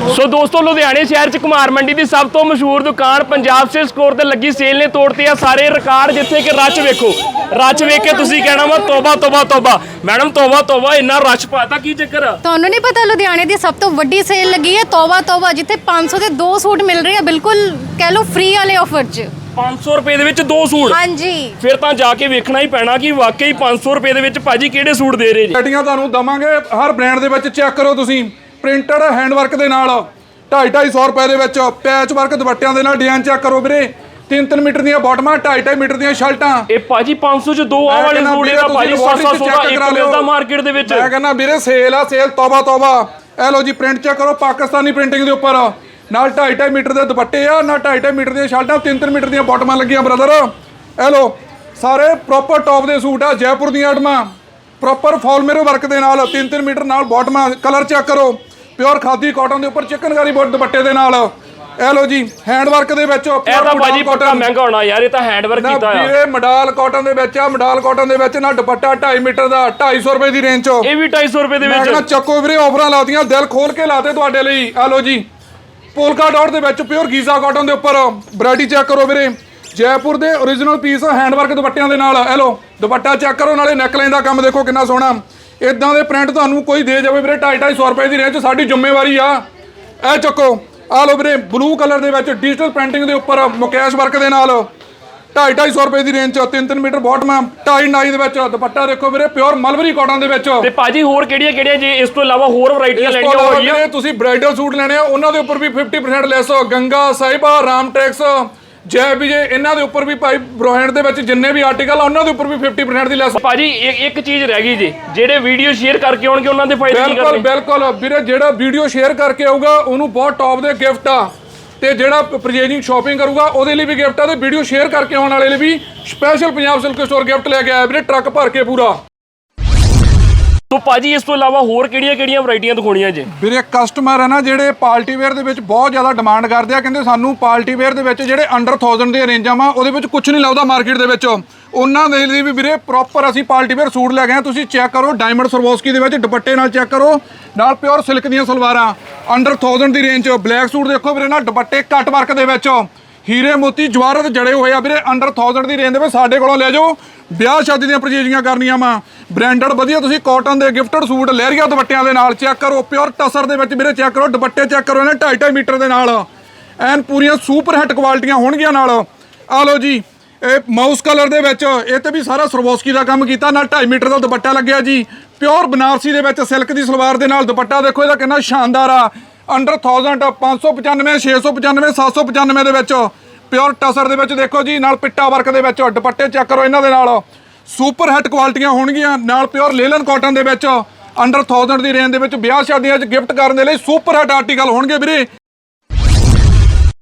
ਸੋ ਦੋਸਤੋ ਲੁਧਿਆਣੇ ਸ਼ਹਿਰ ਚ ਕੁਮਾਰ ਮੰਡੀ ਦੀ ਸਭ ਤੋਂ ਮਸ਼ਹੂਰ ਦੁਕਾਨ ਪੰਜਾਬ ਸੇ ਸਟੋਰ ਤੇ ਲੱਗੀ ਸੇਲ ਨੇ ਤੋੜਤੇ ਆ ਸਾਰੇ ਰਿਕਾਰਡ ਜਿੱਥੇ ਕਿ ਰੱਛ ਵੇਖੋ। ਰੱਛ ਵੇਖ ਕੇ ਤੁਸੀਂ ਕਹਿਣਾ ਵਾ ਤੋਬਾ ਤੋਬਾ ਤੋਬਾ। ਮੈਡਮ ਤੋਬਾ ਤੋਬਾ ਇੰਨਾ ਰੱਛ ਪਾਤਾ ਕੀ ਚੱਕਰ ਆ? ਤੁਹਾਨੂੰ ਨਹੀਂ ਪਤਾ ਲੁਧਿਆਣੇ ਦੀ ਸਭ ਤੋਂ ਵੱਡੀ ਸੇਲ ਲੱਗੀ ਹੈ ਤੋਬਾ ਤੋਬਾ ਜਿੱਥੇ 500 ਦੇ ਦੋ ਸੂਟ ਮਿਲ ਰਹੇ ਆ ਬਿਲਕੁਲ ਕਹਿ ਲਓ ਫ੍ਰੀ ਵਾਲੇ ਆਫਰ 'ਚ। 500 ਰੁਪਏ ਦੇ ਵਿੱਚ ਦੋ ਸੂਟ? ਹਾਂਜੀ। ਫਿਰ ਤਾਂ ਜਾ ਕੇ ਵੇਖਣਾ ਹੀ ਪੈਣਾ ਕਿ ਵਾਕਈ 500 ਰੁਪਏ ਦੇ ਵਿੱਚ ਭਾਜੀ ਕਿਹੜੇ ਸੂਟ ਦੇ ਰਹੇ ਜੀ ਵੈਰਾਈਟੀਆਂ ਤੁਹਾਨੂੰ ਦਵਾਂਗੇ ਹਰ ਬ੍ਰਾਂਡ ਦੇ ਵਿੱਚ ਚੈੱਕ ਕਰੋ ਤੁਸੀਂ। ਪ੍ਰਿੰਟਡ ਹੈਂਡ ਵਰਕ ਦੇ ਨਾਲ 2.5 250 ਰੁਪਏ ਦੇ ਵਿੱਚ ਪੈਚ ਵਰਕ ਦੁਪੱਟਿਆਂ ਦੇ ਨਾਲ ਡਿਜ਼ਾਈਨ ਚੈੱਕ ਕਰੋ ਵੀਰੇ। 3-3 ਮੀਟਰ ਦੀਆਂ ਬਾਟਮਾਂ 2.5 ਮੀਟਰ ਦੀਆਂ ਸ਼ਰਟਾਂ। ਇਹ ਭਾਜੀ 500 ਚ ਦੋ ਆ ਵਾਲੇ ਸੂਟ ਇਹਦਾ ਭਾਜੀ laboratory 700 ਦਾ ਇੱਕ। ਮਿਲਦਾ ਮਾਰਕੀਟ ਦੇ ਵਿੱਚ। ਮੈਂ ਕਹਿੰਦਾ ਵੀਰੇ ਸੇਲ ਆ ਸੇਲ ਤੋਬਾ ਤੋਬਾ। ਇਹ ਲੋ ਜੀ ਪ੍ਰਿੰਟ ਚੈੱਕ ਕਰੋ ਪਾਕਿਸਤਾਨੀ ਪ੍ਰਿੰਟਿੰਗ ਦੇ ਉੱਪਰ। ਨਾਲ 2.5 ਮੀਟਰ ਦੇ ਦੁਪੱਟੇ ਆ ਨਾਲ 2.5 ਮੀਟਰ ਦੀਆਂ ਸ਼ਰਟਾਂ 3-3 ਮੀਟਰ ਦੀਆਂ ਬਾਟਮਾਂ ਲੱਗੀਆਂ ਬ੍ਰਦਰ ਇਹ ਲੋ ਸਾਰੇ ਪ੍ਰੋਪਰ ਟੌਪ ਦੇ ਸੂਟ ਆ ਜੈਪੁਰ ਦੀਆਂ ਆਟਮਾਂ ਪ੍ਰੋਪਰ ਫਾਲ ਮੇਰੇ ਵਰਕ ਦੇ ਨਾਲ 3-3 ਮੀਟਰ ਨਾਲ ਬਾਟਮਾਂ ਕਲਰ ਚੈੱਕ ਕਰੋ। ਪਿਓਰ ਖਾਦੀ ਕਾਟਨ ਦੇ ਉੱਪਰ ਚਿਕਨਕਾਰੀ ਬੋਟ ਦੁਪੱਟੇ ਦੇ ਨਾਲ। ਇਹ ਲੋ ਜੀ ਹੈਂਡ ਵਰਕ ਦੇ ਵਿੱਚ ਇਹ ਤਾਂ modal ਪੱਕਾ। ਮਹਿੰਗਾ ਹੋਣਾ ਯਾਰ ਇਹ ਤਾਂ ਹੈਂਡ ਵਰਕ ਨਾ ਕੀਤਾ ਆ। ਵੀਰੇ ਮਡਾਲ ਕਾਟਨ ਦੇ ਵਿੱਚ ਆ ਮਡਾਲ ਕਾਟਨ ਦੇ ਵਿੱਚ ਨਾ ਦੁਪੱਟਾ 2.5 ਮੀਟਰ ਦਾ 250 ਰੁਪਏ ਦੀ ਰੇਂਜ ਚ। ਇਹ ਵੀ 250 ਰੁਪਏ ਦੇ ਮੈਂ ਕਹਿੰਦਾ ਵਿੱਚ ਚੱਕੋ ਵੀਰੇ ਆਫਰਾਂ ਲਾਤੀਆਂ ਦਿਲ ਖੋਲ ਕੇ ਲਾਤੇ ਤੁਹਾਡੇ ਲਈ। ਆ ਲੋ ਜੀ ਪੋਲਕਾ ਡਾਟ ਦੇ ਵਿੱਚ ਪਿਓਰ ਗੀਜ਼ਾ ਕਾਟਨ ਦੇ ਉੱਪਰ। ਵੈਰਾਈਟੀ ਚੈੱਕ ਕਰੋ ਵੀਰੇ। ਜੈਪੁਰ ਦੇ origignal ਪੀਸ ਹੈਂਡਵਰਕ ਦੁਪੱਟਿਆਂ ਦੇ ਨਾਲ। ਇਹ ਲੋ ਦੁਪੱਟਾ ਚੈੱਕ ਕਰੋ ਨਾਲੇ ਨੈਕਲਾਈਨ ਦਾ ਕੰਮ ਦੇਖੋ ਕਿੰਨਾ ਸੋਹਣਾ। ਇਦਾਂ ਦੇ ਪ੍ਰਿੰਟ ਤੁਹਾਨੂੰ ਕੋਈ ਦੇ ਜਾਵੇ ਵੀਰੇ 2.5 ਰੁਪਏ ਦੀ ਰੇਂਜ ਸਾਡੀ ਜ਼ਿੰਮੇਵਾਰੀ ਆ। ਇਹ ਚੱਕੋ ਆ ਲੋ ਵੀਰੇ ਬਲੂ ਕਲਰ ਦੇ ਵਿੱਚ ਡਿਜੀਟਲ ਪ੍ਰਿੰਟਿੰਗ ਦੇ ਉੱਪਰ ਮੁਕੈਸ਼ ਵਰਕ ਦੇ ਨਾਲ 2.5 ਰੁਪਏ ਦੀ ਰੇਂਜ 'ਚ 3-3 ਮੀਟਰ ਬਾਟਮ ਟਾਈ ਨਾਈ ਦੇ ਵਿੱਚ ਦੁਪੱਟਾ ਦੇਖੋ ਵੀਰੇ ਪਿਓਰ ਮਲਵਰੀ ਕਾਟਨ ਦੇ ਵਿੱਚ। ਤੇ ਭਾਜੀ ਹੋਰ ਕਿਹੜੀਆਂ ਕਿਹੜੀਆਂ ਜੇ ਇਸ ਤੋਂ ਇਲਾਵਾ ਹੋਰ ਵੈਰਾਈਟੀਆਂ ਲੈਣੀਆਂ ਹੋਈਆਂ ਤੁਸੀਂ ਬ੍ਰਾਈਡਲ ਸੂਟ ਲੈਣੇ ਆ ਉਹਨਾਂ ਦੇ ਉੱਪਰ ਵੀ 50% ਲੈਸ ਗੰਗਾ ਸਾਹਿਬਾ ਰਾਮਟੈਕਸ ਜੈ ਵਿਜੇ ਇਹਨਾਂ ਦੇ ਉੱਪਰ ਵੀ ਭਾਈ ਬ੍ਰੋਹੈਂਡ ਦੇ ਵਿੱਚ ਜਿੰਨੇ ਵੀ ਆਰਟੀਕਲ ਆ ਉਹਨਾਂ ਦੇ ਉੱਪਰ ਵੀ 50% ਦੀ ਲੈਸ ਭਾਜੀ ਇੱਕ ਇੱਕ ਚੀਜ਼ ਰਹਿ ਗਈ ਜੀ। ਜਿਹੜੇ ਵੀਡੀਓ ਸ਼ੇਅਰ ਕਰਕੇ ਆਉਣਗੇ ਉਹਨਾਂ ਦੇ ਫਾਇਦੇ ਕੀ ਬਿਲਕੁਲ ਬਿਲਕੁਲ। ਵੀਰੇ ਜਿਹੜਾ ਵੀਡੀਓ ਸ਼ੇਅਰ ਕਰਕੇ ਆਊਗਾ ਉਹਨੂੰ ਬਹੁਤ ਟੌਪ ਦੇ ਗਿਫਟ ਆ। ਤੇ ਜਿਹੜਾ ਪਰਚੇਜਿੰਗ ਸ਼ਾਪਿੰਗ ਕਰੂਗਾ ਉਹਦੇ ਲਈ ਵੀ ਗਿਫਟ ਆ ਤੇ ਵੀਡੀਓ ਸ਼ੇਅਰ ਕਰਕੇ ਆਉਣ ਵਾਲੇ ਲਈ ਵੀ special Punjab silk store gift ਲੈ ਕੇ ਆਇਆ ਵੀਰੇ ਟਰੱਕ ਭਰ ਕੇ ਪੂਰਾ। ਤੋ ਭਾਜੀ, ਇਸ ਤੋਂ ਇਲਾਵਾ ਹੋਰ ਕਿਹੜੀਆਂ ਕਿਹੜੀਆਂ ਵੈਰਾਈਟੀਆਂ ਦਿਖਾਉਣੀਆਂ ਜੇ? ਵੀਰੇ ਕਸਟਮਰ ਹੈ ਨਾ ਜਿਹੜੇ ਪਾਰਟੀ ਵੇਅਰ ਦੇ ਵਿੱਚ ਬਹੁਤ ਜ਼ਿਆਦਾ ਡਿਮਾਂਡ ਕਰਦੇ ਆ, ਕਹਿੰਦੇ ਸਾਨੂੰ ਪਾਰਟੀ ਵੇਅਰ ਦੇ ਵਿੱਚ ਜਿਹੜੇ ਅੰਡਰ 1000 ਦੇ ਰੇਂਜਾਂ ਵਾ, ਉਹਦੇ ਵਿੱਚ ਕੁਝ ਨਹੀਂ ਲੱਭਦਾ ਮਾਰਕੀਟ ਦੇ ਵਿੱਚ। ਉਹਨਾਂ ਦੇ ਲਈ ਵੀ ਵੀਰੇ ਪ੍ਰੋਪਰ ਅਸੀਂ ਪਾਰਟੀ ਵੇਅਰ ਸੂਟ ਲੈ ਗਏ ਆ, ਤੁਸੀਂ ਚੈੱਕ ਕਰੋ ਡਾਇਮੰਡ ਸਰਵੋਸਕੀ ਦੇ ਵਿੱਚ, ਦੁਪੱਟੇ ਨਾਲ ਚੈੱਕ ਕਰੋ, ਨਾਲ ਪਿਓਰ ਸਿਲਕ ਦੀਆਂ ਸਲਵਾਰਾਂ ਅੰਡਰ 1000 ਦੀ ਰੇਂਜ 'ਚ ਬਲੈਕ ਸੂਟ ਦੇਖੋ ਵੀਰੇ, ਨਾਲ ਦੁਪੱਟੇ ਕੱਟ ਵਰਕ ਦੇ ਵਿੱਚ। ਹੀਰੇ ਮੋਤੀ ਜਵਾਹਰਤ ਜੜੇ ਹੋਏ ਆ ਵੀਰੇ ਅੰਡਰ 1000 ਦੀ ਰੇਂਜ ਦੇ ਵਿੱਚ ਸਾਡੇ ਕੋਲੋਂ ਲੈ ਜਾਓ। ਵਿਆਹ ਸ਼ਾਦੀ ਦੀਆਂ ਪਰਚੇਜੀਆਂ ਕਰਨੀਆਂ ਵਾ। ਬ੍ਰਾਂਡਡ ਵਧੀਆ, ਤੁਸੀਂ ਕਾਟਨ ਦੇ ਗਿਫਟਡ ਸੂਟ ਲਹਿਰੀਆ ਦੁਪੱਟਿਆਂ ਦੇ ਨਾਲ ਚੈੱਕ ਕਰੋ ਪਿਓਰ ਟਸਰ ਦੇ ਵਿੱਚ ਵੀਰੇ ਚੈੱਕ ਕਰੋ, ਦੁਪੱਟੇ ਚੈੱਕ ਕਰੋ ਇਹਨੇ 2.5 ਮੀਟਰ ਦੇ ਨਾਲ। ਐਨ ਪੂਰੀਆਂ ਸੁਪਰ ਹਿੱਟ ਕੁਆਲਿਟੀਆਂ ਹੋਣਗੀਆਂ ਨਾਲ। ਆ ਲਓ ਜੀ, ਇਹ ਮਾਊਸ ਕਲਰ ਦੇ ਵਿੱਚ, ਇਹ ਤੇ ਵੀ ਸਾਰਾ ਸਰਵੋਸਕੀ ਦਾ ਕੰਮ ਕੀਤਾ, ਨਾਲ 2.5 ਮੀਟਰ ਦਾ ਦੁਪੱਟਾ ਲੱਗਿਆ ਜੀ। ਪਿਓਰ ਬਨਾਰਸੀ ਦੇ ਵਿੱਚ ਸਿਲਕ ਦੀ ਸਲਵਾਰ ਦੇ ਨਾਲ ਦੁਪੱਟਾ ਦੇਖੋ ਇਹਦਾ ਕਿੰਨਾ ਸ਼ਾਨਦਾਰ ਆ। ਅੰਡਰ 1000 595 695 795 ਦੇ ਵਿੱਚ। ਪਿਓਰ ਟਸਰ ਦੇ ਵਿੱਚ ਦੇਖੋ ਜੀ, ਨਾਲ ਪਿੱਟਾ ਵਰਕ ਦੇ ਵਿੱਚ। ਦੁਪੱਟੇ ਚੈੱਕ ਕਰੋ ਇਹਨਾਂ ਦੇ ਨਾਲ। ਸੁਪਰ ਹਿੱਟ ਕੁਆਲਿਟੀਆਂ ਹੋਣਗੀਆਂ। ਨਾਲ ਪਿਓਰ ਲੇਲਨ ਕਾਟਨ ਦੇ ਵਿੱਚ, ਅੰਡਰ 1000 ਦੀ ਰੇਂਜ ਦੇ ਵਿੱਚ ਵਿਆਹ ਸ਼ਾਦੀਆਂ 'ਚ ਗਿਫਟ ਕਰਨ ਦੇ ਲਈ ਸੁਪਰ ਹਿੱਟ ਆਰਟੀਕਲ ਹੋਣਗੇ ਵੀਰੇ।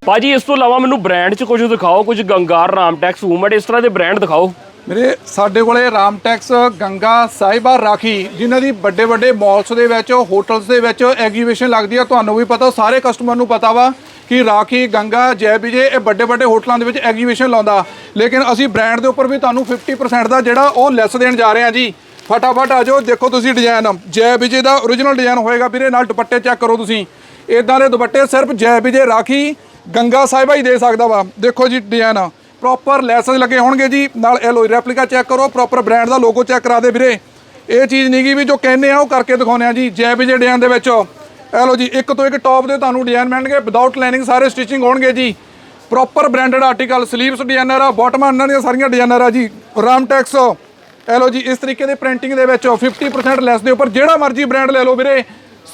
ਭਾਜੀ, ਇਸ ਤੋਂ ਇਲਾਵਾ ਮੈਨੂੰ ਬ੍ਰਾਂਡ 'ਚ ਕੁਝ ਦਿਖਾਓ, ਕੁਝ ਗੰਗਾਰ, ਰਾਮਟੈਕਸ ਵੂਮਟ ਇਸ ਤਰ੍ਹਾਂ ਦੇ ਬ੍ਰਾਂਡ ਦਿਖਾਓ। ਮੇਰੇ, ਸਾਡੇ ਕੋਲੇ ਰਾਮਟੈਕਸ, ਗੰਗਾ, ਸਾਹਿਬਾ, ਰਾਖੀ, ਜਿਨ੍ਹਾਂ ਦੀ ਵੱਡੇ ਵੱਡੇ ਮਾਲਸ ਦੇ ਵਿੱਚ ਹੋਟਲਸ ਦੇ ਵਿੱਚ ਐਗਜੀਬਿਸ਼ਨ ਲੱਗਦੀ ਆ, ਤੁਹਾਨੂੰ ਵੀ ਪਤਾ, ਸਾਰੇ ਕਸਟਮਰ ਨੂੰ ਪਤਾ ਵਾ ਕਿ ਰਾਖੀ, ਗੰਗਾ, ਜੈ ਵਿਜੇ, ਇਹ ਵੱਡੇ ਵੱਡੇ ਹੋਟਲਾਂ ਦੇ ਵਿੱਚ ਐਗਜੀਬਿਸ਼ਨ ਲਾਉਂਦਾ। ਲੇਕਿਨ ਅਸੀਂ ਬ੍ਰਾਂਡ ਦੇ ਉੱਪਰ ਵੀ ਤੁਹਾਨੂੰ 50% ਦਾ ਜਿਹੜਾ ਉਹ ਲੈਸ ਦੇਣ ਜਾ ਰਹੇ ਹਾਂ ਜੀ। ਫਟਾਫਟ ਆ ਜਾਓ, ਦੇਖੋ ਤੁਸੀਂ ਡਿਜ਼ਾਈਨ ਜੈ ਵਿਜੇ ਦਾ origignal ਡਿਜ਼ਾਈਨ ਹੋਏਗਾ ਵੀਰੇ, ਨਾਲ ਦੁਪੱਟੇ ਚੈੱਕ ਕਰੋ ਤੁਸੀਂ। ਇਦਾਂ ਦੇ ਦੁਪੱਟੇ ਸਿਰਫ ਜੈ ਵਿਜੇ, ਰਾਖੀ, ਗੰਗਾ, ਸਾਹਿਬਾ ਹੀ ਦੇ ਸਕਦਾ ਵਾ। ਦੇਖੋ ਜੀ ਡਿਜ਼ਾਈਨ ਪ੍ਰੋਪਰ ਲੈਸਸ ਲੱਗੇ ਹੋਣਗੇ ਜੀ। ਨਾਲ ਐਲੋਈ ਰੈਪਲੀਕਾ ਚੈੱਕ ਕਰੋ ਪ੍ਰੋਪਰ ਬ੍ਰਾਂਡ ਦਾ ਲੋਗੋ ਚੈੱਕ ਕਰਾ ਦੇ ਵੀਰੇ। ਇਹ ਚੀਜ਼ ਨਹੀਂ ਗੀ ਵੀ ਜੋ ਕਹਿੰਦੇ ਆ, ਉਹ ਕਰਕੇ ਦਿਖਾਉਂਦੇ ਆ ਜੀ, ਜੈ ਵਿਜੇ ਡਿਜ਼ਾਈਨ ਦੇ ਵਿੱਚ। ਇਹ ਲਓ ਜੀ, ਇੱਕ ਤੋਂ ਇੱਕ ਟੌਪ ਦੇ ਤੁਹਾਨੂੰ ਡਿਜ਼ਾਈਨ ਮਿਲਣਗੇ ਵਿਦਆਊਟ ਲਾਈਨਿੰਗ ਸਾਰੇ ਸਟਿਚਿੰਗ ਹੋਣਗੇ ਜੀ। Proper branded article sleeves designer ਆ ਬਾਟਮਾਂ ਇਹਨਾਂ ਦੀਆਂ ਸਾਰੀਆਂ ਡਿਜ਼ਾਈਨਰ ਆ ਜੀ। ਰਾਮਟੈਕਸ ਇਹ ਲਓ ਜੀ, ਇਸ ਤਰੀਕੇ ਦੇ ਪ੍ਰਿੰਟਿੰਗ ਦੇ ਵਿੱਚ 50% ਲੈਸ ਦੇ ਉੱਪਰ ਜਿਹੜਾ ਮਰਜ਼ੀ ਬ੍ਰਾਂਡ ਲੈ ਲਓ ਵੀਰੇ।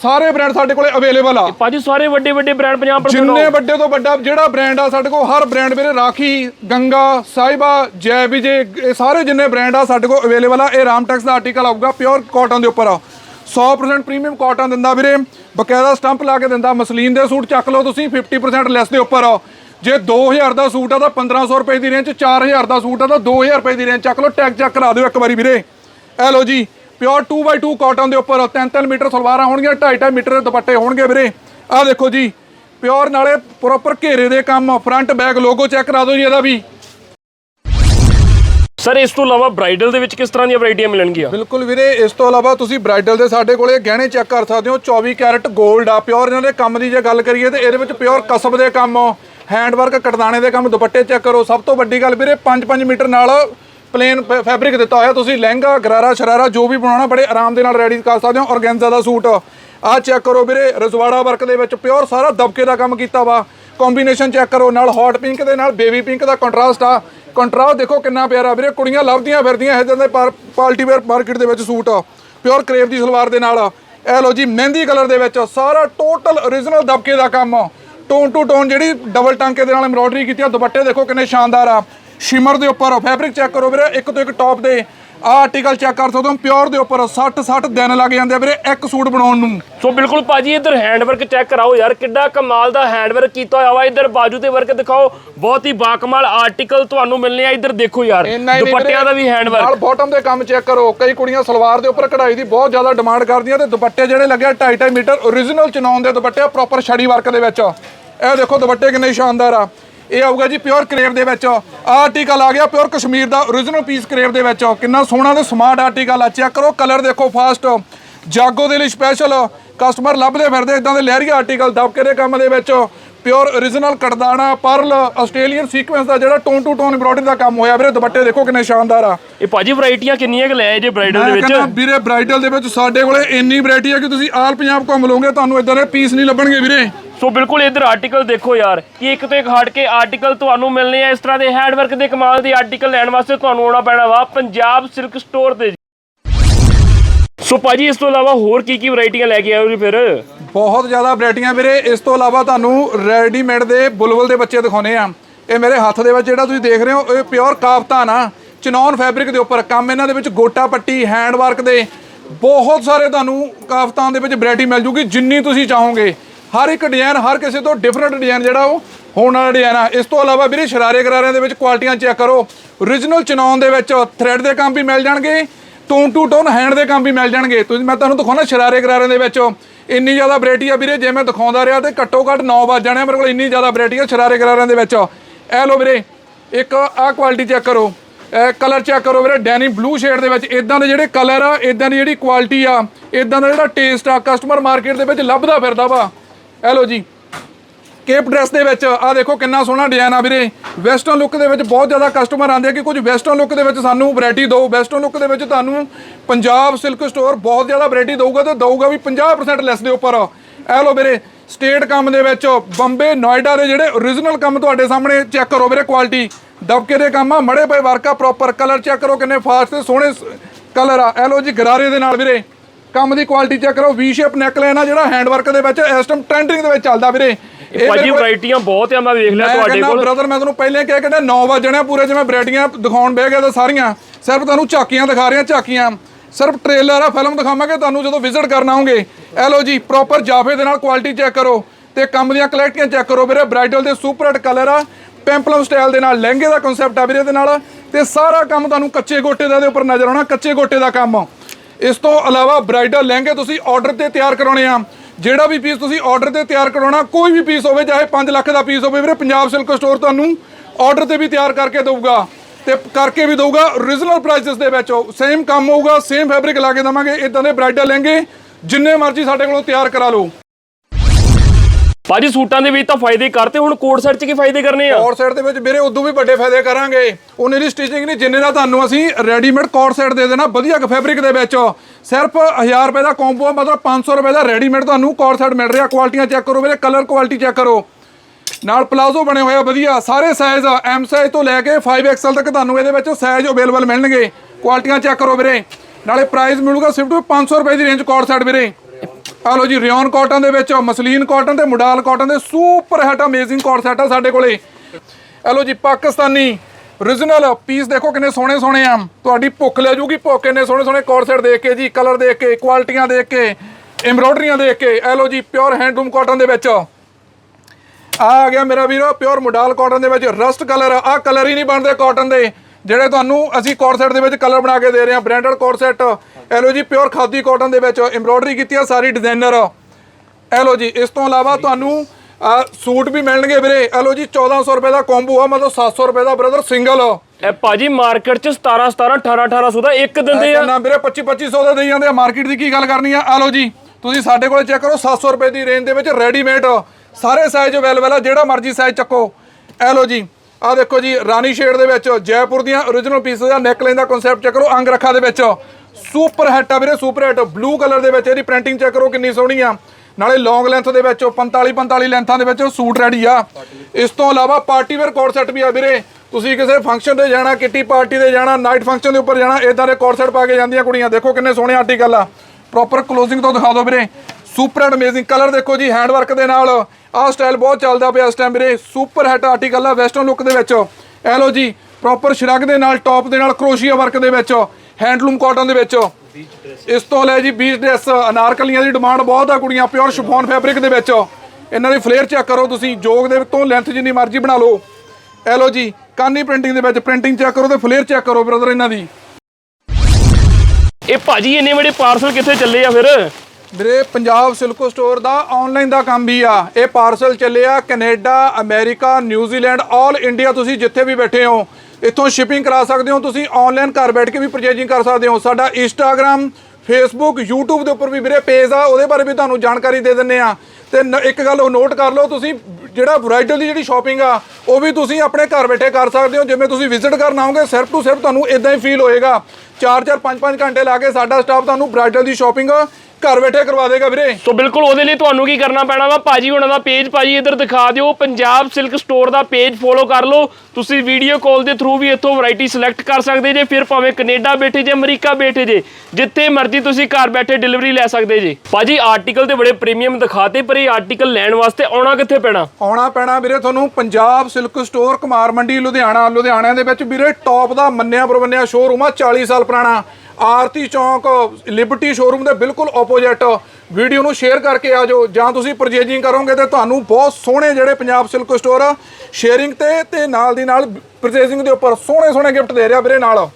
ਸਾਰੇ ਬ੍ਰਾਂਡ ਸਾਡੇ ਕੋਲੇ ਅਵੇਲੇਬਲ ਆ। ਭਾਜੀ ਸਾਰੇ ਵੱਡੇ ਵੱਡੇ ਬ੍ਰਾਂਡ 50% ਜਿੰਨੇ ਵੱਡੇ ਤੋਂ ਵੱਡਾ ਜਿਹੜਾ ਬ੍ਰਾਂਡ ਆ ਸਾਡੇ ਕੋਲ ਹਰ ਬ੍ਰਾਂਡ ਵੀਰੇ ਰਾਖੀ ਗੰਗਾ ਸਾਹਿਬਾ ਜੈ ਵਿਜੇ ਇਹ ਸਾਰੇ ਜਿੰਨੇ ਬ੍ਰਾਂਡ ਆ ਸਾਡੇ ਕੋਲ ਅਵੇਲੇਬਲ ਆ। ਇਹ ਰਾਮਟੈਕਸ ਦਾ ਆਰਟੀਕਲ ਆਊਗਾ ਪਿਓਰ ਕਾਟਨ ਦੇ ਉੱਪਰ 100% ਪ੍ਰੀਮੀਅਮ ਕਾਟਨ ਦਿੰਦਾ ਵੀਰੇ। ਬਕਾਇਦਾ ਸਟੰਪ ਲਾ ਕੇ ਦਿੰਦਾ ਮਸਲੀਨ ਦੇ ਸੂਟ ਚੱਕ ਲਓ ਤੁਸੀਂ 50% ਲੈਸ ਦੇ ਉੱਪਰ ਜੇ 2000 ਦਾ ਸੂਟ ਆ ਤਾਂ 1500 ਰੁਪਏ ਦੀ ਰੇਂਜ 4000 ਦਾ ਸੂਟ ਆ ਤਾਂ 2000 ਰੁਪਏ ਦੀ ਰੇਂਜ ਚੱਕ ਲਓ ਟੈਗ ਚੈੱਕ ਕਰਾ ਦਿਓ ਇੱਕ ਵਾਰੀ ਵੀਰੇ। ਇਹ ਲਓ ਜੀ ਪਿਓਰ 2x2 ਕਾਟਨ ਦੇ ਉੱਪਰ 3-3 ਮੀਟਰ ਸਲਵਾਰਾਂ ਹੋਣਗੀਆਂ 2.5 ਮੀਟਰ ਦੇ ਦੁਪੱਟੇ ਹੋਣਗੇ ਵੀਰੇ। ਆਹ ਦੇਖੋ ਜੀ ਪਿਓਰ ਨਾਲੇ ਪ੍ਰੋਪਰ ਘੇਰੇ ਦੇ ਕੰਮ ਫਰੰਟ ਬੈਕ ਲੋਗੋ ਚੈੱਕ ਕਰਾ ਦਿਓ ਜੀ ਇਹਦਾ ਵੀ। ਸਰ ਇਸ ਤੋਂ ਇਲਾਵਾ ਬ੍ਰਾਈਡਲ ਦੇ ਵਿੱਚ ਕਿਸ ਤਰ੍ਹਾਂ ਦੀਆਂ ਵੈਰਾਈਟੀਆਂ ਮਿਲਣਗੀਆਂ? ਬਿਲਕੁਲ ਵੀਰੇ ਇਸ ਤੋਂ ਇਲਾਵਾ ਤੁਸੀਂ ਬ੍ਰਾਈਡਲ ਦੇ ਸਾਡੇ ਕੋਲੇ ਗਹਿਣੇ ਚੈੱਕ ਕਰ ਸਕਦੇ ਹੋ 24 ਕੈਰਟ 골ਡ ਆ ਪਿਓਰ ਇਹਨਾਂ ਦੇ ਕੰਮ ਦੀ ਜੇ ਗੱਲ ਕਰੀਏ ਤੇ ਇਹਦੇ ਵਿੱਚ ਪਿਓਰ ਕਸਬ ਦੇ ਕੰਮ ਹੈਂਡ ਵਰਕ ਕਟਦਾਣੇ ਦੇ ਕੰਮ ਦੁਪੱਟੇ ਚੈੱਕ ਕਰੋ। ਸਭ ਤੋਂ ਵੱਡੀ ਗੱਲ ਵੀਰੇ 5-5 ਮੀਟਰ ਨਾਲ ਪਲੇਨ ਫੈਬਰਿਕ ਦਿੱਤਾ ਹੋਇਆ। ਤੁਸੀਂ ਲਹਿੰਗਾ, ਗਰਾਰਾ, ਸ਼ਰਾਰਾ ਜੋ ਵੀ ਬਣਾਉਣਾ, ਬੜੇ ਆਰਾਮ ਦੇ ਨਾਲ ਰੈਡੀ ਕਰ ਸਕਦੇ ਹੋ ਔਰਗੈਂਜ਼ਾ ਦਾ ਸੂਟ। ਆਹ ਚੈੱਕ ਕਰੋ ਵੀਰੇ, ਰਜਵਾੜਾ ਵਰਕ ਦੇ ਵਿੱਚ ਪਿਓਰ ਸਾਰਾ ਦਬਕੇ ਦਾ ਕੰਮ ਕੀਤਾ ਵਾ। ਕੰਬੀਨੇਸ਼ਨ ਚੈੱਕ ਕਰੋ, ਨਾਲ ਹੌਟ ਪਿੰਕ ਦੇ ਨਾਲ ਬੇਬੀ ਪਿੰਕ ਦਾ ਕੰਟਰਾਸਟ ਆ। ਕੰਟਰਾਸਟ ਦੇਖੋ ਕਿੰਨਾ ਪਿਆਰਾ ਵੀਰੇ, ਕੁੜੀਆਂ ਲੱਭਦੀਆਂ ਫਿਰਦੀਆਂ ਇਹਦੇ ਦੇ ਪਾਰਟੀ ਵੇਅਰ ਮਾਰਕੀਟ ਦੇ ਵਿੱਚ ਸੂਟ। ਪਿਓਰ ਕਰੇਪ ਦੀ ਸਲਵਾਰ ਦੇ ਨਾਲ। ਇਹ ਲੋ ਜੀ, ਮਹਿੰਦੀ ਕਲਰ ਦੇ ਵਿੱਚ ਸਾਰਾ ਟੋਟਲ origignal ਦਬਕੇ ਦਾ ਕੰਮ। ਟੋਨ ਟੂ ਟੋਨ ਜਿਹੜੀ ਡਬਲ ਟਾਂਕੇ ਦੇ ਨਾਲ ਐਮਬ੍ਰੋਇਡਰੀ ਕੀਤੀ ਆ, ਦੁਪੱਟੇ ਦੇਖੋ ਕਿੰਨੇ ਸ਼ਾਨਦਾਰ ਆ। ਸ਼ਿਮਰ ਦੇ ਉੱਪਰ ਫੈਬਰਿਕ ਚੈੱਕ ਕਰੋ ਵੀਰੇ ਇੱਕ ਤੋਂ ਇੱਕ ਟੌਪ ਦੇ ਆ ਆਰਟੀਕਲ ਚੈੱਕ ਕਰ ਸਕਦੇ ਹੋ ਪਿਓਰ ਦੇ ਉੱਪਰ 60 60 ਦਿਨ ਲੱਗ ਜਾਂਦੇ ਆ ਵੀਰੇ ਇੱਕ ਸੂਟ ਬਣਾਉਣ ਨੂੰ। ਸੋ ਬਿਲਕੁਲ ਭਾਜੀ ਇੱਧਰ ਹੈਂਡਵਰਕ ਚੈੱਕ ਕਰਾਓ ਯਾਰ ਕਿੱਡਾ ਕਮਾਲ ਦਾ ਹੈਂਡਵਰਕ ਕੀਤਾ ਹੋਇਆ ਵਾ। ਇੱਧਰ ਬਾਜੂ ਤੇ ਵਰਕ ਦਿਖਾਓ ਬਹੁਤ ਹੀ ਬਾਕਮਾਲ ਆਰਟੀਕਲ ਤੁਹਾਨੂੰ ਮਿਲਨੇ ਆ। ਇੱਧਰ ਦੇਖੋ ਯਾਰ ਦੁਪੱਟਿਆਂ ਦਾ ਵੀ ਨਾਲ ਹੈਂਡਵਰਕ ਬਾਟਮ ਦੇ ਕੰਮ ਚੈੱਕ ਕਰੋ ਕਈ ਕੁੜੀਆਂ ਸਲਵਾਰ ਦੇ ਉੱਪਰ ਕਢਾਈ ਦੀ ਬਹੁਤ ਜ਼ਿਆਦਾ ਡਿਮਾਂਡ ਕਰਦੀਆਂ ਤੇ ਦੁਪੱਟੇ ਜਿਹੜੇ ਲੱਗੇ 2.5 ਮੀਟਰ origignal ਚਨੌਨ ਦੇ ਦੁਪੱਟੇ ਪ੍ਰੋਪਰ ਛੜੀ ਵਰਕ ਦੇ ਵਿੱਚ। ਇਹ ਦੇਖੋ ਦੁਪੱਟੇ ਕਿੰਨੇ ਸ਼ਾਨਦਾਰ ਆ। ਇਹ ਆਊਗਾ ਜੀ ਪਿਓਰ ਕਰੇਵ ਦੇ ਵਿੱਚ। ਆਰਟੀਕਲ ਆ ਗਿਆ ਪਿਓਰ ਕਸ਼ਮੀਰ ਦਾ origignal ਪੀਸ ਕਰੇਵ ਦੇ ਵਿੱਚ। ਕਿੰਨਾ ਸੋਹਣਾ ਤੇ ਸਮਾਰਟ ਆਰਟੀਕਲ ਆ ਚੈੱਕ ਕਰੋ ਕਲਰ ਦੇਖੋ ਫਾਸਟ ਜਾਗੋ ਦੇ ਲਈ ਸਪੈਸ਼ਲ ਕਸਟਮਰ ਲੱਭਦੇ ਫਿਰਦੇ ਇਦਾਂ ਦੇ ਲਹਿਰੀ ਆਰਟੀਕਲ ਦਬਕੇ ਦੇ ਕੰਮ ਦੇ ਵਿੱਚ। ਪਿਓਰ origignal ਕਟਦਾਣਾ ਪਰਲ ਆਸਟ੍ਰੇਲੀਅਨ ਸੀਕੁਐਂਸ ਦਾ ਜਿਹੜਾ ਟੋਨ ਟੂ ਟੋਨ ਐਮਬ੍ਰੋਇਡਰੀ ਦਾ ਕੰਮ ਹੋਇਆ ਵੀਰੇ ਦੁਪੱਟੇ ਦੇਖੋ ਕਿੰਨੇ ਸ਼ਾਨਦਾਰ ਆ। ਇਹ ਭਾਜੀ ਵੈਰਾਈਟੀਆਂ ਕਿੰਨੀਆਂ ਕੁ ਲੈ ਜੇ ਬ੍ਰਾਈਡਲ ਦੇ ਵਿੱਚ? ਕਹਿੰਦਾ ਵੀਰੇ ਬ੍ਰਾਈਡਲ ਦੇ ਵਿੱਚ ਸਾਡੇ ਕੋਲੇ ਇੰਨੀ ਵੈਰਾਈਟੀ ਹੈ ਕਿ ਤੁਸੀਂ ਆਲ ਪੰਜਾਬ ਘੁੰਮ ਲਓਗੇ ਤੁਹਾਨੂੰ ਇਦਾਂ ਦੇ ਪੀਸ ਨਹੀਂ ਲੱਭਣਗੇ ਵੀਰੇ। ਸੋ ਬਿਲਕੁਲ ਇੱਧਰ ਆਰਟੀਕਲ ਦੇਖੋ ਯਾਰ, ਕਿ ਇੱਕ ਤੋਂ ਇੱਕ ਹਟ ਕੇ ਆਰਟੀਕਲ ਤੁਹਾਨੂੰ ਮਿਲਨੇ ਆ, ਇਸ ਤਰ੍ਹਾਂ ਦੇ ਹੈਂਡਵਰਕ ਦੇ ਕਮਾਲ ਦੇ ਆਰਟੀਕਲ ਲੈਣ ਵਾਸਤੇ ਤੁਹਾਨੂੰ ਆਉਣਾ ਪੈਣਾ ਵਾ ਪੰਜਾਬ ਸਿਲਕ ਸਟੋਰ ਤੇ ਸੋ ਭਾਜੀ, ਇਸ ਤੋਂ ਇਲਾਵਾ ਹੋਰ ਕੀ ਕੀ ਵੈਰਾਈਟੀਆਂ ਲੈ ਕੇ ਆਏ ਹੋ ਜੀ ਫਿਰ? ਬਹੁਤ ਜ਼ਿਆਦਾ ਵੈਰਾਈਟੀਆਂ ਵੀਰੇ, ਇਸ ਤੋਂ ਇਲਾਵਾ ਤੁਹਾਨੂੰ ਰੈਡੀਮੇਡ ਦੇ ਬੁਲਬੁਲ ਦੇ ਬੱਚੇ ਦਿਖਾਉਨੇ ਆ। ਇਹ ਮੇਰੇ ਹੱਥ ਦੇ ਵਿੱਚ ਜਿਹੜਾ ਤੁਸੀਂ ਦੇਖ ਰਹੇ ਹੋ, ਇਹ ਪਿਓਰ ਕਾਫਤਾਨ ਆ। ਚਨੌਨ ਫੈਬਰਿਕ ਦੇ ਉੱਪਰ ਕੰਮ ਇਹਨਾਂ ਦੇ ਵਿੱਚ ਗੋਟਾ ਪੱਟੀ ਹੈਂਡ ਵਰਕ ਦੇ ਬਹੁਤ ਸਾਰੇ ਤੁਹਾਨੂੰ ਕਾਫਤਾਨ ਦੇ ਵਿੱਚ ਵੈਰਾਈਟੀ ਮਿਲ ਜੂਗੀ, ਜਿੰਨੀ ਤੁਸੀਂ ਚਾਹੋਗੇ। ਹਰ ਇੱਕ ਡਿਜ਼ਾਈਨ, ਹਰ ਕਿਸੇ ਤੋਂ ਡਿਫਰੈਂਟ ਡਿਜ਼ਾਈਨ ਜਿਹੜਾ ਉਹ ਹੋਣ ਵਾਲਾ ਡਿਜ਼ਾਈਨ ਆ। ਇਸ ਤੋਂ ਇਲਾਵਾ ਵੀਰੇ ਸ਼ਰਾਰੇ ਗਰਾਰਿਆਂ ਦੇ ਵਿੱਚ ਕੁਆਲਿਟੀਆਂ ਚੈੱਕ ਕਰੋ। Origignal ਚਨੌਨ ਦੇ ਵਿੱਚ ਥ੍ਰੈਡ ਦੇ ਕੰਮ ਵੀ ਮਿਲ ਜਾਣਗੇ ਟੋਨ ਟੂ ਟੋਨ ਹੈਂਡ ਦੇ ਕੰਮ ਵੀ ਮਿਲ ਜਾਣਗੇ। ਤੁਸੀਂ, ਮੈਂ ਤੁਹਾਨੂੰ ਦਿਖਾਉਣਾ ਸ਼ਰਾਰੇ ਗਰਾਰਿਆਂ ਦੇ ਵਿੱਚ। ਇੰਨੀ ਜ਼ਿਆਦਾ ਵੈਰਾਈਟੀ ਆ ਵੀਰੇ, ਜੇ ਮੈਂ ਦਿਖਾਉਂਦਾ ਰਿਹਾ ਤੇ ਘੱਟੋ ਘੱਟ 9 ਵਜ ਜਾਣੇ ਆ, ਮੇਰੇ ਕੋਲ ਇੰਨੀ ਜ਼ਿਆਦਾ ਵੈਰਾਈਟੀ ਆ ਸ਼ਰਾਰੇ ਗਰਾਰਿਆਂ ਦੇ ਵਿੱਚ। ਇਹ ਲੋ ਵੀਰੇ, ਇੱਕ ਆਹ ਕੁਆਲਿਟੀ ਚੈੱਕ ਕਰੋ। ਕਲਰ ਚੈੱਕ ਕਰੋ ਵੀਰੇ ਡੈਨੀ ਬਲੂ ਸ਼ੇਡ ਦੇ ਵਿੱਚ। ਇਦਾਂ ਦੇ ਜਿਹੜੇ ਕਲਰ ਆ ਇਦਾਂ ਦੀ ਜਿਹੜੀ ਕੁਆਲਿਟੀ ਆ ਇਦਾਂ ਦਾ ਜਿਹੜਾ ਟੇਸਟ ਆ ਕਸਟਮਰ ਮਾਰਕੀਟ ਦੇ ਵਿੱਚ ਲੱਭਦਾ ਫਿਰਦਾ ਵਾ। ਇਹ ਲੋ ਜੀ, ਕੇਪ ਡਰੈਸ ਦੇ ਵਿੱਚ ਆ ਦੇਖੋ ਕਿੰਨਾ ਸੋਹਣਾ ਡਿਜ਼ਾਈਨ ਆ ਵੀਰੇ। ਵੈਸਟਰਨ ਲੁੱਕ ਦੇ ਵਿੱਚ ਬਹੁਤ ਜ਼ਿਆਦਾ ਕਸਟਮਰ ਆਉਂਦੇ ਆ ਕਿ ਕੁਝ ਵੈਸਟਰਨ ਲੁੱਕ ਦੇ ਵਿੱਚ ਸਾਨੂੰ ਵੈਰਾਈਟੀ ਦਿਓ। ਵੈਸਟਰਨ ਲੁੱਕ ਦੇ ਵਿੱਚ ਤੁਹਾਨੂੰ ਪੰਜਾਬ ਸਿਲਕ ਸਟੋਰ ਬਹੁਤ ਜ਼ਿਆਦਾ ਵੈਰਾਈਟੀ ਦਊਗਾ ਤੇ ਦਊਗਾ ਵੀ 50% ਲੈਸ ਦੇ ਉੱਪਰ। ਇਹ ਲੋ ਵੀਰੇ ਸਟੇਟ ਕੰਮ ਦੇ ਵਿੱਚ ਬੰਬੇ ਨੋਇਡਾ ਦੇ ਜਿਹੜੇ origignal ਕੰਮ ਤੁਹਾਡੇ ਸਾਹਮਣੇ ਚੈੱਕ ਕਰੋ ਵੀਰੇ ਕੁਆਲਿਟੀ ਦਬਕੇ ਦੇ ਕੰਮ ਆ, ਮੜੇ ਪਏ ਵਰਕ ਆ ਪ੍ਰੋਪਰ ਕਲਰ ਚੈੱਕ ਕਰੋ ਕਿੰਨੇ ਫਾਸਟ ਤੇ ਸੋਹਣੇ ਕਲਰ ਆ। ਇਹ ਲੋ ਜੀ, ਗਰਾਰੇ ਦੇ ਨਾਲ ਵੀਰੇ। ਕੰਮ ਦੀ ਕੁਆਲਿਟੀ ਚੈੱਕ ਕਰੋ ਵੀ ਸ਼ੇਪ ਨੈਕਲਾਈਨ ਆ ਜਿਹੜਾ ਹੈਂਡ ਵਰਕ ਦੇ ਵਿੱਚ ਇਸ ਟਾਈਮ ਟ੍ਰੈਂਡਿੰਗ ਦੇ ਵਿੱਚ ਚੱਲਦਾ ਵੀਰੇ। ਇਹ ਭਾਜੀ ਵੈਰਾਈਟੀਆਂ ਬਹੁਤ ਆ ਮੈਂ ਵੇਖ ਲਿਆ ਤੁਹਾਡੇ ਕੋਲ। ਬ੍ਰਦਰ ਮੈਂ ਤੁਹਾਨੂੰ ਪਹਿਲੇ ਕਿਹਾ ਕਿ 9 ਵਜੇ ਪੂਰੇ ਜਿਵੇਂ ਵੈਰਾਈਟੀਆਂ ਦਿਖਾਉਣ ਬਹਿ ਗਿਆ ਤਾਂ ਸਾਰੀਆਂ। ਸਿਰਫ ਤੁਹਾਨੂੰ ਝਾਕੀਆਂ ਦਿਖਾ ਰਹੀਆਂ ਝਾਕੀਆਂ। ਸਿਰਫ ਟ੍ਰੇਲਰ ਆ ਫਿਲਮ ਦਿਖਾਵਾਂਗੇ ਤੁਹਾਨੂੰ ਜਦੋਂ ਵਿਜ਼ਿਟ ਕਰਨ ਆਉਂਗੇ। ਇਹ ਲਓ ਜੀ ਪ੍ਰੋਪਰ ਜਾਫੇ ਦੇ ਨਾਲ ਕੁਆਲਿਟੀ ਚੈੱਕ ਕਰੋ ਤੇ ਕੰਮ ਦੀਆਂ ਕੁਆਲਿਟੀਆਂ ਚੈੱਕ ਕਰੋ ਵੀਰੇ। ਬ੍ਰਾਈਡਲ ਦੇ ਸੁਪਰ ਹਿੱਟ ਕਲਰ ਆ ਪੈਂਪਲਮ ਸਟਾਈਲ ਦੇ ਨਾਲ ਲਹਿੰਗੇ ਦਾ ਕਨਸੈਪਟ ਆ ਵੀਰੇ ਦੇ ਨਾਲ। ਤੇ ਸਾਰਾ ਕੰਮ ਤੁਹਾਨੂੰ ਕੱਚੇ ਗੋਟੇ ਦਾ ਦੇ ਉੱਪਰ ਨਜ਼ਰ ਆਉਣਾ ਕੱਚੇ ਗੋਟੇ ਦਾ ਕੰਮ। ਇਸ ਤੋਂ ਇਲਾਵਾ ਬ੍ਰਾਈਡਲ ਲਹਿੰਗੇ ਤੁਸੀਂ ਆਰਡਰ ਤੇ ਤਿਆਰ ਕਰਾਉਣੇ ਆ। ਜਿਹੜਾ ਵੀ ਪੀਸ ਤੁਸੀਂ ਆਰਡਰ ਤੇ ਤਿਆਰ ਕਰਾਉਣਾ, ਕੋਈ ਵੀ ਪੀਸ ਹੋਵੇ, ਚਾਹੇ 5 ਲੱਖ ਦਾ ਪੀਸ ਹੋਵੇ, ਵੀਰੇ, ਪੰਜਾਬ ਸਿਲਕ ਸਟੋਰ ਤੁਹਾਨੂੰ ਆਰਡਰ ਤੇ ਵੀ ਤਿਆਰ ਕਰਕੇ ਦਊਗਾ। ਤੇ ਕਰਕੇ ਵੀ ਦਊਗਾ origignal ਪ੍ਰਾਈਸਸ ਦੇ ਵਿੱਚ। ਸੇਮ ਕੰਮ ਹੋਊਗਾ ਸੇਮ ਫੈਬਰਿਕ ਲਾ ਕੇ ਦਵਾਂਗੇ ਇਦਾਂ ਦੇ ਬ੍ਰਾਈਡਲ ਲਹਿੰਗੇ, ਜਿੰਨੇ ਮਰਜ਼ੀ ਸਾਡੇ ਕੋਲੋਂ ਤਿਆਰ ਕਰਾ ਲਓ। ਭਾਜੀ ਸੂਟਾਂ ਦੇ ਵਿੱਚ ਤਾਂ ਫਾਇਦੇ ਕਰਤੇ ਹੁਣ ਕੋਟ ਸੈਟ 'ਚ ਕੀ ਫਾਇਦੇ ਕਰਨੇ ਆ? ਕੋਟ ਸੈਟ ਦੇ ਵਿੱਚ ਵੀਰੇ ਉਦੋਂ ਵੀ ਵੱਡੇ ਫਾਇਦੇ ਕਰਾਂਗੇ। ਉਹਨੇ ਦੀ ਸਟਿਚਿੰਗ ਨਹੀਂ, ਜਿੰਨੇ ਦਾ ਤੁਹਾਨੂੰ ਅਸੀਂ ਰੈਡੀਮੇਡ ਕੋਟ ਸੈਟ ਦੇ ਦੇਣਾ, ਵਧੀਆ ਫੈਬਰਿਕ ਦੇ ਵਿੱਚ। ਸਿਰਫ 1000 ਰੁਪਏ ਦਾ ਕੰਬੋ ਮਤਲਬ 500 ਰੁਪਏ ਦਾ ਰੈਡੀਮੇਡ ਤੁਹਾਨੂੰ ਕੋਟ ਸੈਟ ਮਿਲ ਰਿਹਾ। ਕੁਆਲਿਟੀਆਂ ਚੈੱਕ ਕਰੋ ਵੀਰੇ ਕਲਰ ਕੁਆਲਿਟੀ ਚੈੱਕ ਕਰੋ। ਨਾਲ ਪਲਾਜ਼ੋ ਬਣੇ ਹੋਇਆ ਵਧੀਆ। ਸਾਰੇ ਸਾਈਜ਼ ਐਮ ਸਾਈਜ਼ ਤੋਂ ਲੈ ਕੇ 5XL ਤੱਕ ਤੁਹਾਨੂੰ ਇਹਦੇ ਵਿੱਚ ਸਾਈਜ਼ ਅਵੇਲੇਬਲ ਮਿਲਣਗੇ। ਕੁਆਲਿਟੀਆਂ ਚੈੱਕ ਕਰੋ ਵੀਰੇ। ਨਾਲੇ ਪ੍ਰਾਈਸ ਮਿਲੂਗਾ ਸਿਰਫ 500 ਰੁਪਏ ਦੀ ਰੇਂਜ ਕੋਟ ਸੈਟ ਵੀਰੇ। ਆ ਲੋ ਜੀ, ਰਿਓਨ ਕਾਟਨ ਦੇ ਵਿੱਚ, ਮਸਲੀਨ ਕਾਟਨ ਤੇ ਮੁਡਾਲ ਕਾਟਨ ਦੇ super hit amazing coat set ਆ ਸਾਡੇ ਕੋਲੇ। ਆ ਲੋ ਜੀ, ਪਾਕਿਸਤਾਨੀ origignal ਪੀਸ ਦੇਖੋ ਕਿੰਨੇ ਸੋਹਣੇ ਸੋਹਣੇ ਆ। ਤੁਹਾਡੀ ਭੁੱਖ ਲੈ ਜੂਗੀ ਭੁੱਖ ਇੰਨੇ ਸੋਹਣੇ ਸੋਹਣੇ ਕੋਟ ਸੈਟ ਦੇਖ ਕੇ ਜੀ ਕਲਰ ਦੇਖ ਕੇ ਕੁਆਲਿਟੀਆਂ ਦੇਖ ਕੇ ਐਮਬ੍ਰੋਇਡਰੀਆਂ ਦੇਖ ਕੇ। ਆ ਲੋ ਜੀ ਪਿਓਰ ਹੈਂਡਲੂਮ ਕਾਟਨ ਦੇ ਵਿੱਚ। ਆ ਆ ਗਿਆ ਮੇਰਾ ਵੀਰੋ ਪਿਓਰ ਮੋਡਲ ਕਾਟਨ ਦੇ ਵਿੱਚ। ਰਸਟ ਕਲਰ ਆ ਕਲਰ ਹੀ ਨਹੀਂ ਬਣਦੇ ਕਾਟਨ ਦੇ। ਜਿਹੜੇ ਤੁਹਾਨੂੰ ਅਸੀਂ ਕੋਟ ਸੈਟ ਦੇ ਵਿੱਚ ਕਲਰ ਬਣਾ ਕੇ ਦੇ ਰਹੇ ਹਾਂ ਬ੍ਰਾਂਡਡ ਕੋਟ ਸੈਟ ਐਲੋ ਜੀ ਪਿਓਰ ਖਾਦੀ ਕਾਟਨ ਦੇ ਵਿੱਚ ਐਮਬ੍ਰੋਇਡਰੀ ਕੀਤੀ ਆ ਸਾਰੀ ਡਿਜ਼ਾਈਨਰ ਐਲੋ ਜੀ ਇਸ ਤੋਂ ਇਲਾਵਾ ਤੁਹਾਨੂੰ ਆ ਸੂਟ ਵੀ ਮਿਲਣਗੇ ਵੀਰੇ। ਲਓ ਜੀ 1400 ਰੁਪਏ ਦਾ ਕੰਬੋ ਆ ਮਤਲਬ 700 ਰੁਪਏ ਦਾ ਬ੍ਰਦਰ ਸਿੰਗਲ ਇਹ ਭਾਜੀ ਮਾਰਕੀਟ 'ਚ 17 17 18 1800 ਦਾ ਇੱਕ ਦਿੰਦੇ ਆ। ਨਾ ਵੀਰੇ 25 2500 ਦਾ ਦੇਈ ਜਾਂਦੇ ਆ ਮਾਰਕੀਟ ਦੀ ਕੀ ਗੱਲ ਕਰਨੀ ਆ? ਲਓ ਜੀ ਤੁਸੀਂ ਸਾਡੇ ਕੋਲੇ ਚੈੱਕ ਕਰੋ 700 ਰੁਪਏ ਦੀ ਰੇਂਜ ਦੇ ਵਿੱਚ ਰੈਡੀਮੇਡ ਸਾਰੇ ਸਾਈਜ਼ ਅਵੇਲੇਬਲ ਆ ਜਿਹੜਾ ਮਰਜ਼ੀ ਸਾਈਜ਼ ਚੱਕੋ। ਲਓ ਜੀ ਆ ਦੇਖੋ ਜੀ, ਰਾਣੀ ਸ਼ੇਡ ਦੇ ਵਿੱਚ, ਜੈਪੁਰ ਦੀਆਂ origignal ਪੀਸਸ ਦਾ ਨੈਕ ਦਾ ਕਨਸੈਪਟ ਚੈੱਕ ਕਰੋ, ਅੰਗ ਰੱਖਾ ਦੇ ਵਿੱਚ। ਸੁਪਰ ਹਿੱਟ ਆ ਵੀਰੇ ਸੁਪਰ ਹਿੱਟ ਬਲੂ ਕਲਰ ਦੇ ਵਿੱਚ ਇਹਦੀ ਪ੍ਰਿੰਟਿੰਗ ਚੈੱਕ ਕਰੋ, ਕਿੰਨੀ ਸੋਹਣੀ ਆ। ਨਾਲੇ ਲੌਂਗ ਲੈਂਥ ਦੇ ਵਿੱਚ 45 45 ਲੈਂਥਾਂ ਦੇ ਵਿੱਚ ਸੂਟ ਰੈਡੀ ਆ। ਇਸ ਤੋਂ ਇਲਾਵਾ ਪਾਰਟੀ ਵੇਅਰ ਕੋਟ ਸੈੱਟ ਵੀ ਆ ਵੀਰੇ। ਤੁਸੀਂ ਕਿਸੇ ਫੰਕਸ਼ਨ ਤੇ ਜਾਣਾ, ਕਿੱਟੀ ਪਾਰਟੀ ਤੇ ਜਾਣਾ ਨਾਈਟ ਫੰਕਸ਼ਨ ਦੇ ਉੱਪਰ ਜਾਣਾ ਇਦਾਂ ਦੇ ਕੋਟ ਸੈੱਟ ਪਾ ਕੇ ਜਾਂਦੀਆਂ ਕੁੜੀਆਂ। ਦੇਖੋ ਕਿੰਨੇ ਸੋਹਣੇ ਆਰਟੀਕਲ ਆ। ਪ੍ਰੋਪਰ ਕਲੋਜ਼ਿੰਗ ਤੋਂ ਦਿਖਾ ਦਿਓ ਵੀਰੇ। ਸੁਪਰ ਐਂਡ ਅਮੇਜ਼ਿੰਗ ਕਲਰ ਦੇਖੋ ਜੀ ਹੈਂਡ ਵਰਕ ਦੇ ਨਾਲ। ਆਹ ਸਟਾਈਲ ਬਹੁਤ ਚੱਲਦਾ ਪਿਆ ਇਸ ਟਾਈਮ ਵੀਰੇ। ਸੁਪਰ ਹਿੱਟ ਆਰਟੀਕਲ ਆ ਵੈਸਟਰਨ ਲੁੱਕ ਦੇ ਵਿੱਚ। ਇਹ ਲਓ ਜੀ ਪ੍ਰੋਪਰ ਸ਼ਰਗ ਦੇ ਨਾਲ ਟੌਪ ਦੇ ਨਾਲ ਕਰੋਸ਼ੀਆ ਵਰਕ ਦੇ ਵਿੱਚ ਹੈਂਡਲੂਮ ਕਾਟਨ ਦੇ ਵਿੱਚ। ਇਸ ਤੋਂ ਲੈ ਜੀ ਬੀਚ ਡਰੈਸ ਅਨਾਰਕਲੀਆਂ ਦੀ ਡਿਮਾਂਡ ਬਹੁਤ ਆ ਕੁੜੀਆਂ ਪਿਓਰ ਸ਼ਿਫੋਨ ਫੈਬਰਿਕ ਦੇ ਵਿੱਚ। ਇਹਨਾਂ ਦੀ ਫਲੇਅਰ ਚੈੱਕ ਕਰੋ ਤੁਸੀਂ, ਜੋਗ ਦੇ ਤੋਂ ਲੈਂਥ ਜਿੰਨੀ ਮਰਜ਼ੀ ਬਣਾ ਲਓ। ਇਹ ਲਓ ਜੀ, ਕਾਨੀ ਪ੍ਰਿੰਟਿੰਗ ਦੇ ਵਿੱਚ ਪ੍ਰਿੰਟਿੰਗ ਚੈੱਕ ਕਰੋ ਤੇ ਫਲੇਅਰ ਚੈੱਕ ਕਰੋ ਬ੍ਰਦਰ ਇਹਨਾਂ ਦੀ। ਇਹ ਭਾਜੀ, ਇੰਨੇ ਵੱਡੇ ਪਾਰਸਲ ਕਿੱਥੇ ਚੱਲੇ ਆ ਫਿਰ? ਵੀਰੇ, ਪੰਜਾਬ ਸਿਲਕੋ ਸਟੋਰ ਦਾ ਆਨਲਾਈਨ ਦਾ ਕੰਮ ਵੀ ਆ। ਇਹ ਪਾਰਸਲ ਚੱਲਿਆ ਕੈਨੇਡਾ, ਅਮਰੀਕਾ ਨਿਊਜ਼ੀਲੈਂਡ 올 ਇੰਡੀਆ ਤੁਸੀਂ ਜਿੱਥੇ ਵੀ ਬੈਠੇ ਹੋ, ਇੱਥੋਂ ਸ਼ਿਪਿੰਗ ਕਰਾ ਸਕਦੇ ਹੋ, ਤੁਸੀਂ ਆਨਲਾਈਨ ਘਰ ਬੈਠ ਕੇ ਵੀ ਪਰਚੇਜਿੰਗ ਕਰ ਸਕਦੇ ਹੋ। ਸਾਡਾ ਇੰਸਟਾਗ੍ਰam ਫੇਸਬੁੱਕ YouTube ਦੇ ਉੱਪਰ ਵੀ ਵੀਰੇ ਪੇਜ ਆ, ਉਹਦੇ ਬਾਰੇ ਵੀ ਤੁਹਾਨੂੰ ਜਾਣਕਾਰੀ ਦੇ ਦਿੰਨੇ ਆ। ਤੇ ਨ- ਇੱਕ ਗੱਲ ਉਹ ਨੋਟ ਕਰ ਲਓ, ਤੁਸੀਂ ਜਿਹੜਾ ਬ੍ਰਾਈਡਲ ਦੀ ਜਿਹੜੀ ਸ਼ਾਪਿੰਗ ਆ, ਉਹ ਵੀ ਤੁਸੀਂ ਆਪਣੇ ਘਰ ਬੈਠੇ ਕਰ ਸਕਦੇ ਹੋ। ਜਿਵੇਂ ਤੁਸੀਂ ਵਿਜ਼ਿਟ ਕਰਨ ਆਓਗੇ, ਸਿਰਫ ਟੂ ਸਿਰਫ ਤੁਹਾਨੂੰ ਇਦਾਂ ਹੀ ਫੀਲ ਹੋਏਗਾ। 4-4 5-5 ਘੰਟੇ ਲਾ ਕੇ ਸਾਡਾ ਸਟਾਫ ਤੁਹਾਨੂੰ ਬ੍ਰਾਈਡਲ ਦੀ ਸ਼ਾਪਿੰਗ ਘਰ ਬੈਠੇ ਕਰਵਾ ਦੇਗਾ ਵੀਰੇ। ਸੋ ਬਿਲਕੁਲ ਉਹਦੇ ਲਈ ਤੁਹਾਨੂੰ ਕੀ ਕਰਨਾ ਪੈਣਾ ਵਾ? ਭਾਜੀ ਉਹਨਾਂ ਦਾ ਪੇਜ ਭਾਜੀ ਇੱਧਰ ਦਿਖਾ ਦਿਓ। ਪੰਜਾਬ ਸਿਲਕ ਸਟੋਰ ਦਾ ਪੇਜ ਫੋਲੋ ਕਰ ਲਓ। ਤੁਸੀਂ ਵੀਡੀਓ ਕਾਲ ਦੇ ਥਰੂ ਵੀ ਇੱਥੋਂ ਵੈਰਾਈਟੀ ਸਿਲੈਕਟ ਕਰ ਸਕਦੇ ਜੇ। ਫਿਰ ਭਾਵੇਂ ਕੈਨੇਡਾ ਬੈਠੇ ਜੇ ਅਮਰੀਕਾ ਬੈਠੇ ਜੇ ਜਿੱਥੇ ਮਰਜ਼ੀ ਤੁਸੀਂ ਘਰ ਬੈਠੇ ਡਿਲੀਵਰੀ ਲੈ ਸਕਦੇ ਜੇ। ਭਾਜੀ ਆਰਟੀਕਲ ਤੇ ਬੜੇ ਪ੍ਰੀਮੀਅਮ ਦਿਖਾਤੇ ਪਰ ਇਹ ਆਰਟੀਕਲ ਲੈਣ ਵਾਸਤੇ ਆਉਣਾ ਕਿੱਥੇ ਪੈਣਾ? ਆਉਣਾ ਪੈਣਾ ਵੀਰੇ ਤੁਹਾਨੂੰ ਪੰਜਾਬ ਸਿਲਕ ਸਟੋਰ ਕੁਮਾਰ ਮੰਡੀ ਲੁਧਿਆਣਾ। ਲੁਧਿਆਣਾ ਦੇ ਵਿੱਚ ਵੀਰੇ ਟੌਪ ਦਾ ਮੰਨਿਆ ਪ੍ਰਮੰਨਿਆ ਸ਼ੋਰੂਮ ਆ 40 ਸਾਲ ਪੁਰਾਣਾ। ਆਰਤੀ ਚੌਂਕ ਲਿਬਰਟੀ ਸ਼ੋਰੂਮ ਦੇ ਬਿਲਕੁਲ ਆਪੋਜ਼ਿਟ ਵੀਡੀਓ ਨੂੰ ਸ਼ੇਅਰ ਕਰਕੇ ਆ ਜਾਓ। ਜਾਂ ਤੁਸੀਂ ਪਰਚੇਜਿੰਗ ਕਰੋਗੇ ਤੇ ਤੁਹਾਨੂੰ ਬਹੁਤ ਸੋਹਣੇ ਜਿਹੜੇ ਪੰਜਾਬ ਸਿਲਕ ਸਟੋਰ ਸ਼ੇਅਰਿੰਗ ਤੇ ਤੇ ਨਾਲ ਦੀ ਨਾਲ ਪਰਚੇਜਿੰਗ ਦੇ ਉੱਪਰ ਸੋਹਣੇ ਸੋਹਣੇ ਗਿਫਟ ਦੇ ਰਿਹਾ ਵੀਰੇ ਨਾਲ।